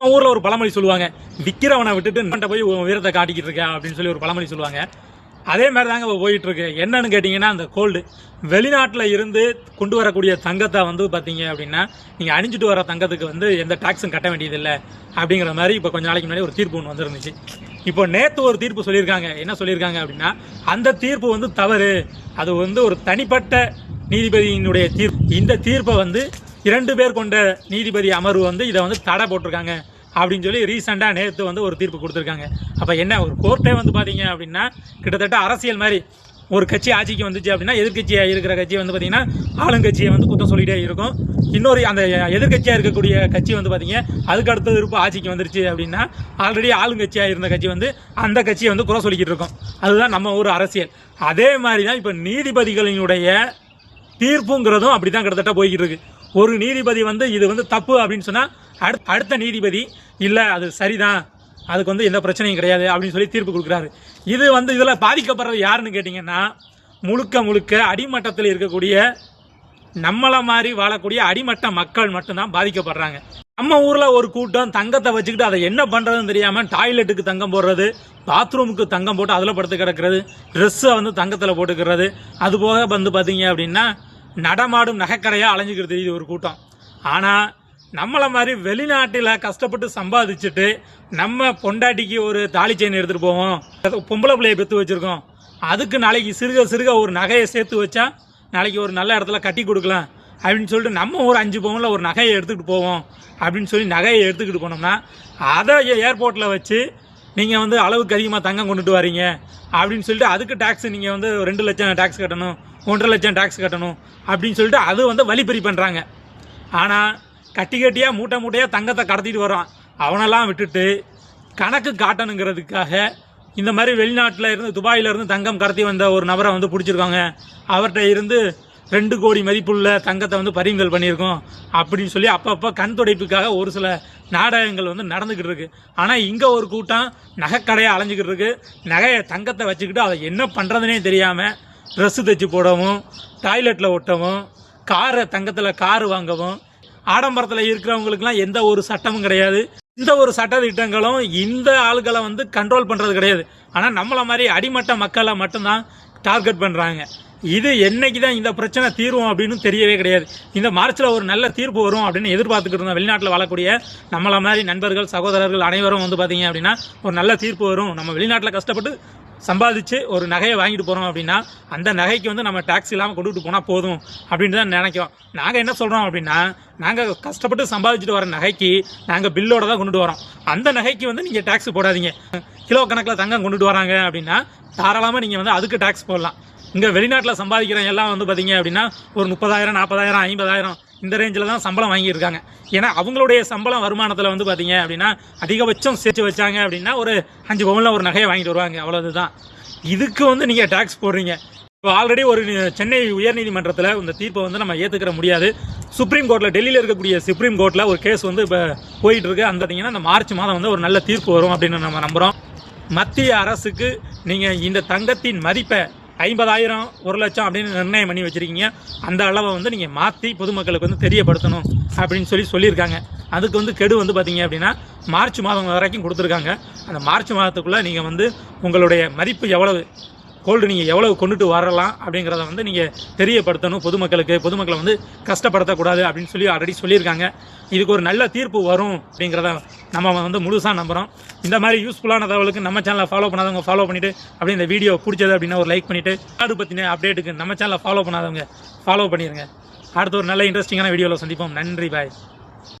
ஊரில் ஊர்ல ஒரு பழமொழி சொல்லுவாங்க விக்கிரவனை விட்டுட்டு நண்ட போய் உன் வீரத்தை காட்டிக்கிட்டு இருக்க அப்படின்னு சொல்லி ஒரு பழமொழி சொல்லுவாங்க. அதே மாதிரி தாங்க போயிட்டு இருக்கு என்னன்னு கேட்டிங்கன்னா அந்த கோல்டு. வெளிநாட்டில் இருந்து கொண்டு வரக்கூடிய தங்கத்தை வந்து பார்த்தீங்க அப்படின்னா நீங்கள் அணிஞ்சிட்டு வர தங்கத்துக்கு வந்து எந்த டாக்ஸும் கட்ட வேண்டியதில்லை அப்படிங்கிற மாதிரி இப்போ கொஞ்ச நாளைக்கு முன்னாடி ஒரு தீர்ப்பு ஒன்று வந்துருந்துச்சு. இப்போ நேற்று ஒரு தீர்ப்பு சொல்லியிருக்காங்க. என்ன சொல்லியிருக்காங்க அப்படின்னா அந்த தீர்ப்பு வந்து தவறு. அது வந்து ஒரு தனிப்பட்ட நீதிபதியினுடைய தீர்ப்பு. இந்த தீர்ப்பை வந்து இரண்டு பேர் கொண்ட நீதிபதி அமர்வு வந்து இதை வந்து தடை போட்டிருக்காங்க அப்படின்னு சொல்லி ரீசெண்டாக நேற்று வந்து ஒரு தீர்ப்பு கொடுத்துருக்காங்க. அப்போ என்ன ஒரு கோர்ட்டே வந்து பார்த்தீங்க அப்படின்னா கிட்டத்தட்ட அரசியல் மாதிரி ஒரு கட்சி ஆட்சிக்கு வந்துச்சு அப்படின்னா எதிர்க்கட்சியாக இருக்கிற கட்சி வந்து பார்த்தீங்கன்னா ஆளுங்கட்சியை வந்து குத்தம் சொல்லிகிட்டே இருக்கும். இன்னொரு அந்த எதிர்க்கட்சியாக இருக்கக்கூடிய கட்சி வந்து பார்த்திங்க அதுக்கு அடுத்த விருப்பம் ஆட்சிக்கு வந்துருச்சு அப்படின்னா ஆல்ரெடி ஆளுங்கட்சியாக இருந்த கட்சி வந்து அந்த கட்சியை வந்து குறை சொல்லிக்கிட்டு இருக்கும். அதுதான் நம்ம ஊர் அரசியல். அதே மாதிரி தான் இப்போ நீதிபதிகளினுடைய தீர்ப்புங்கிறதும் அப்படி தான் கிட்டத்தட்ட போய்கிட்டு இருக்கு. ஒரு நீதிபதி வந்து இது வந்து தப்பு அப்படின்னு சொன்னால் அடுத்த அடுத்த நீதிபதி இல்லை அது சரிதான். அதுக்கு வந்து எந்த பிரச்சனையும் கிடையாது அப்படின்னு சொல்லி தீர்ப்பு கொடுக்குறாரு. இது வந்து இதில் பாதிக்கப்படுறது யாருன்னு கேட்டிங்கன்னா முழுக்க முழுக்க அடிமட்டத்தில் இருக்கக்கூடிய நம்மளை மாதிரி வாழக்கூடிய அடிமட்ட மக்கள் மட்டும்தான் பாதிக்கப்படுறாங்க. நம்ம ஊரில் ஒரு கூட்டம் தங்கத்தை வச்சுக்கிட்டு அதை என்ன பண்ணுறதுன்னு தெரியாமல் டாய்லெட்டுக்கு தங்கம் போடுறது பாத்ரூமுக்கு தங்கம் போட்டு அதில் படுத்து கிடக்கிறது ட்ரெஸ்ஸை வந்து தங்கத்தில் போட்டுக்கிறது. அது போக வந்து பார்த்தீங்க அப்படின்னா நடமாடும் நகைக்கடையாக அலைஞ்சிக்கிறது இது ஒரு கூட்டம். ஆனால் நம்மளை மாதிரி வெளிநாட்டில் கஷ்டப்பட்டு சம்பாதிச்சுட்டு நம்ம பொண்டாட்டிக்கு ஒரு தாலி செயின் எடுத்துகிட்டு போவோம். பொம்பளை பிள்ளையை பெற்று வச்சுருக்கோம். அதுக்கு நாளைக்கு சிறுக சிறுக ஒரு நகையை சேர்த்து வச்சா நாளைக்கு ஒரு நல்ல இடத்துல கட்டி கொடுக்கலாம் அப்படின்னு சொல்லிட்டு நம்ம ஒரு அஞ்சு பவுனில் ஒரு நகையை எடுத்துக்கிட்டு போவோம் அப்படின்னு சொல்லி நகையை எடுத்துக்கிட்டு போனோம்னா அதை ஏர்போர்ட்டில் வச்சு நீங்கள் வந்து அளவுக்கு அதிகமாக தங்கம் கொண்டுட்டு வரீங்க அப்படின்னு சொல்லிட்டு அதுக்கு டேக்ஸ் நீங்கள் வந்து ரெண்டு லட்சம் டேக்ஸ் கட்டணும் ஒன்றரை லட்சம் டேக்ஸ் கட்டணும் அப்படின்னு சொல்லிட்டு அது வந்து வழிப்பறி பண்ணுறாங்க ஆனால் கட்டி கட்டியாக மூட்டை மூட்டையாக தங்கத்தை கடத்திட்டு வரான் அவனெல்லாம் விட்டுட்டு கணக்கு காட்டணுங்கிறதுக்காக இந்த மாதிரி வெளிநாட்டில் இருந்து துபாயிலிருந்து தங்கம் கடத்தி வந்த ஒரு நபரை வந்து பிடிச்சிருக்காங்க. அவர்கிட்ட இருந்து ரெண்டு கோடி மதிப்புள்ள தங்கத்தை வந்து பறிமுதல் பண்ணியிருக்கோம் அப்படின்னு சொல்லி அப்பப்போ கண் துடைப்புக்காக ஒரு சில நாடகங்கள் வந்து நடந்துக்கிட்டு இருக்கு. ஆனால் இங்கே ஒரு கூட்டம் நகைக்கடையை அலைஞ்சிக்கிட்டு இருக்கு. நகையை தங்கத்தை வச்சுக்கிட்டு அதை என்ன பண்ணுறதுனே தெரியாமல் ட்ரெஸ்ஸு தைச்சு போடவும் டாய்லெட்டில் ஒட்டவும் காரை தங்கத்தில் கார் வாங்கவும் ஆடம்பரத்தில் இருக்கிறவங்களுக்குலாம் எந்த ஒரு சட்டமும் கிடையாது. இந்த ஒரு சட்ட திட்டங்களும் இந்த ஆளுகளை வந்து கண்ட்ரோல் பண்ணுறது கிடையாது. ஆனால் நம்மளை மாதிரி அடிமட்ட மக்களை மட்டும்தான் டார்கெட் பண்ணுறாங்க இது என்னைக்கு தான் இந்த பிரச்சனை தீரும் அப்படின்னு தெரியவே கிடையாது. இந்த மார்ச்சில் ஒரு நல்ல தீர்ப்பு வரும் அப்படின்னு எதிர்பார்த்துக்கிட்டு இருந்தோம். வெளிநாட்டில் வாழக்கூடிய நம்மளை மாதிரி நண்பர்கள் சகோதரர்கள் அனைவரும் வந்து பார்த்தீங்க அப்படின்னா ஒரு நல்ல தீர்ப்பு வரும். நம்ம வெளிநாட்டில் கஷ்டப்பட்டு சம்பாதிச்சு ஒரு நகையை வாங்கிட்டு போகிறோம் அப்படின்னா அந்த நகைக்கு வந்து நம்ம டேக்ஸ் இல்லாமல் கொண்டுட்டு போனால் போதும் அப்படின்னு தான் நினைக்கிறோம். நாங்கள் என்ன சொல்கிறோம் அப்படின்னா நாங்கள் கஷ்டப்பட்டு சம்பாதிச்சுட்டு வர நகைக்கு நாங்கள் பில்லோட தான் கொண்டுட்டு வரோம். அந்த நகைக்கு வந்து நீங்கள் டேக்ஸ் போடாதீங்க. கிலோ கணக்கில் தங்கம் கொண்டுட்டு வராங்க அப்படின்னா தாராளமாக நீங்கள் வந்து அதுக்கு டேக்ஸ் போடலாம். இங்கே வெளிநாட்டில் சம்பாதிக்கிற எல்லாம் வந்து பார்த்திங்க அப்படின்னா ஒரு முப்பதாயிரம் நாற்பதாயிரம் ஐம்பதாயிரம் இந்த ரேஞ்சில் தான் சம்பளம் வாங்கியிருக்காங்க. ஏன்னா அவங்களுடைய சம்பளம் வருமானத்தில் வந்து பார்த்தீங்க அப்படின்னா அதிகபட்சம் சேர்த்து வச்சாங்க அப்படின்னா ஒரு அஞ்சு பவுனில் ஒரு நகையை வாங்கிட்டு வருவாங்க. அவ்வளவுதான். இதுக்கு வந்து நீங்கள் டேக்ஸ் போடுறீங்க. இப்போ ஆல்ரெடி ஒரு சென்னை உயர்நீதிமன்றத்தில் இந்த தீர்ப்பை வந்து நம்ம ஏற்றுக்கிற முடியாது. சுப்ரீம் கோர்ட்டில் டெல்லியில் இருக்கக்கூடிய சுப்ரீம் கோர்ட்டில் ஒரு கேஸ் வந்து இப்போ போயிட்டு இருக்கு அந்த பார்த்தீங்கன்னா இந்த மார்ச் மாதம் வந்து ஒரு நல்ல தீர்ப்பு வரும் அப்படின்னு நம்ம நம்புகிறோம் மத்திய அரசுக்கு நீங்கள் இந்த தங்கத்தின் மதிப்பை ஐம்பதாயிரம் ஒரு லட்சம் அப்படின்னு நிர்ணயம் பண்ணி வச்சுருக்கீங்க. அந்த அளவை வந்து நீங்கள் மாற்றி பொதுமக்களுக்கு வந்து தெரியப்படுத்தணும் அப்படின்னு சொல்லி சொல்லியிருக்காங்க. அதுக்கு வந்து கெடு வந்து பார்த்தீங்க அப்படின்னா மார்ச் மாதம் வரைக்கும் கொடுத்துருக்காங்க. அந்த மார்ச் மாதத்துக்குள்ளே நீங்கள் வந்து உங்களுடைய மதிப்பு எவ்வளவு கோல்டு நீங்கள் எவ்வளவு கொண்டுட்டு வரலாம் அப்படிங்கிறத வந்து நீங்கள் தெரியப்படுத்தணும் பொதுமக்களுக்கு. பொதுமக்களை வந்து கஷ்டப்படுத்தக்கூடாது அப்படின்னு சொல்லி ஆல்ரெடி சொல்லியிருக்காங்க. இதுக்கு ஒரு நல்ல தீர்ப்பு வரும் அப்படிங்கிறத நம்ம வந்து முழுசாக நம்புகிறோம் இந்த மாதிரி யூஸ்ஃபுல்லான தகவலுக்கு நம்ம சேனலை ஃபாலோ பண்ணாதவங்க ஃபாலோ பண்ணிவிட்டு அப்படியே இந்த வீடியோ பிடிச்சது அப்படின்னா ஒரு லைக் பண்ணிவிட்டு அது பற்றின அப்டேட்டுக்கு நம்ம சேனலை ஃபாலோ பண்ணாதவங்க ஃபாலோ பண்ணிடுங்க அடுத்த ஒரு நல்ல இன்ட்ரெஸ்டிங்கான வீடியோவில் சந்திப்போம். நன்றி பாய்